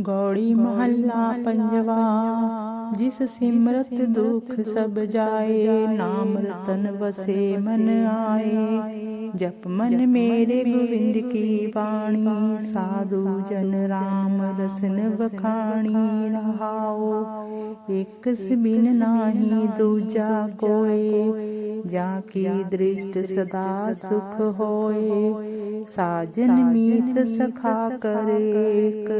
ਗੌੜੀ ਮਹੱਲਾ ਪੰਜਵਾ, ਜਿਸ ਸਿਮਰਤ ਦੁਖ ਸਭ ਜਾਏ, ਨਾਮ ਰਤਨ ਵਸੇ ਮਨ ਆਏ। ਜਪ ਮਨ ਮੇਰੇ ਗੋਬਿੰਦ ਕੀ ਬਾਣੀ, ਸਾਧੂ ਜਨ ਰਾਮ ਰਸਨ ਵਖਾਣੀ ਰਹਾਓ। ਇਕ ਬਿਨ ਨਾਹੀ, ਦੂਜਾ ਕੋਏ, ਜਾਂ ਕੀ ਦ੍ਰਿਸ਼ਟ ਸਦਾ ਸੁਖ ਹੋਏ? ਸਾਜਨ ਮੀਤ ਸਖਾ ਕਰੇਕ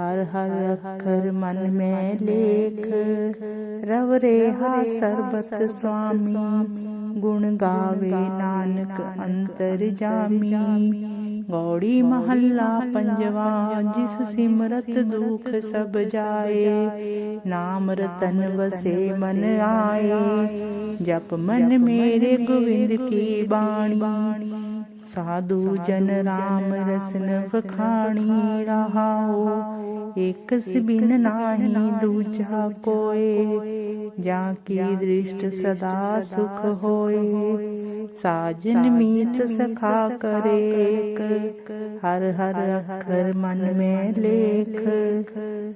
ਹਰ ਹਰ ਅੱਖਰ ਮਨ ਮੈਂ ਲੇਖ। ਰਵ ਰੇਹਾ ਸਰਬਤ ਸੁਆਮੀ, ਗੁਣ ਗਾਵੇ ਨਾਨਕ ਅੰਤਰ ਜਾਮੀ। ਗੌੜੀ ਮਹੱਲਾ ਪੰਜਵਾ ਜਿਸ ਸਿਮਰਤ ਦੁਖ ਸਭ ਜਾਏ ਨਾਮ ਰਤਨ ਵਸੇ ਮਨ ਆਏ। ਜਪ ਮਨ ਮੇਰੇ ਗੋਬਿੰਦ ਕੀ ਬਾਣੀ। ਸਾਧੂ ਜਨ ਰਾਮ ਰਸਨ ਵਖਾਣੀ ਰਹਾਓ। ਇਕ ਬਿਨ ਨਾਹੀ ਦੂਜਾ ਕੋਏ। ਜਾਂ ਕੀ ਦ੍ਰਿਸ਼ਟ ਸਦਾ ਸੁਖ ਹੋਏ। ਸਾਜਨ ਮੀਤ ਸਖਾ ਕਰੇਕ। ਹਰ ਹਰ ਅੱਖਰ ਮਨ ਮੈਂ ਲੇਖ।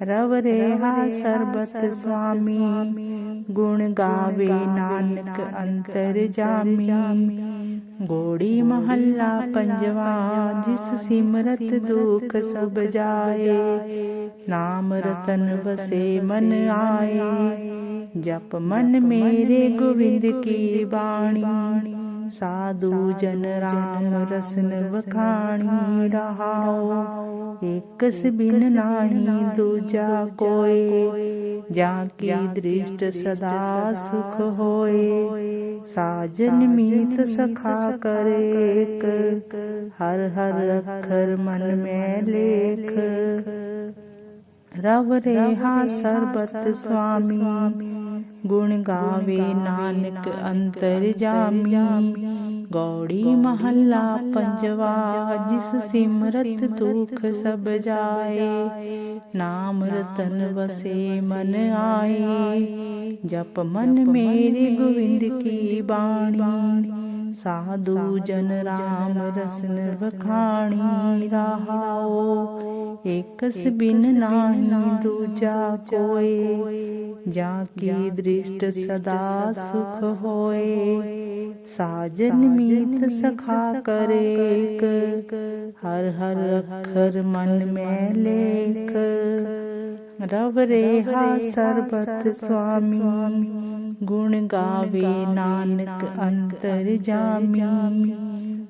ਰਵ ਰੇਹਾ ਸਰਬਤ ਸੁਆਮੀ ਗੁਣ ਗਾਵੇ ਨਾਨਕ ਅੰਤਰ ਜਾਮੀ। ਗੋੜੀ ਮਹੱਲਾ ਪੰਜਵਾ ਜਿਸ ਸਿਮਰਤ ਦੁਖ ਸਭ ਜਾਏ ਨਾਮ ਰਤਨ ਵਸੇ ਮਨ ਆਏ। ਜਪ ਮਨ ਮੇਰੇ ਗੋਬਿੰਦ ਕੀ ਬਾਣੀ। ਸਾਧੂ ਜਨ ਰਾਮ ਰਸਨ ਵਖਾਣੀ ਰਹਾਓ। ਇਕ ਬਿਨ ਨਾਹੀ ਦੂਜਾ ਕੋਏ। ਜਾਂ ਕੀ ਦ੍ਰਿਸ਼ਟ ਸਦਾ ਸੁਖ ਹੋਏ। ਸਾਜਨ ਮੀਤ ਸਖਾ ਕਰੇਕ। ਹਰ ਹਰ ਅੱਖਰ ਮਨ ਮੈਂ ਲੇਖ। ਰਵ ਰੇਹਾ ਸਰਬਤ ਸੁਆਮੀ ਗੁਣ ਗਾਵੇ ਨਾਨਕ ਅੰਤਰ ਜਾਮੀ। ਗੌੜੀ ਮਹੱਲਾ ਪੰਜਵਾ, ਜਿਸ ਸਿਮਰਤ ਦੁਖ ਸਭ ਜਾਏ। ਨਾਮ ਰਤਨ ਵਸੇ ਮਨ ਆਏ। ਜਪ ਮਨ ਮੇਰੇ ਗੋਬਿੰਦ ਕੀ ਬਾਣੀ। ਸਾਧੂ ਜਨ ਰਾਮ ਰਸਨ ਵਖਾਣੀ, ਰਹਾਓ। ਇਕ ਬਿਨ ਨਾਹੀ ਦੂਜਾ ਕੋਏ ਜਾਂ ਕੀ ਦ੍ਰਿਸ਼ਟ ਸਦਾ ਸੁਖ ਹੋਏ। ਸਾਜਨ ਮੀਤ ਸਖਾ ਕਰੇਕ। ਹਰ ਹਰ ਅੱਖਰ ਮਨ ਮੈਂ ਲੇਖ। ਰਵ ਰੇਹਾ ਸਰਬਤ ਸੁਆਮੀ। ਗੁਣ ਗਾਵੇ ਨਾਨਕ ਅੰਤਰ ਜਾਮੀ।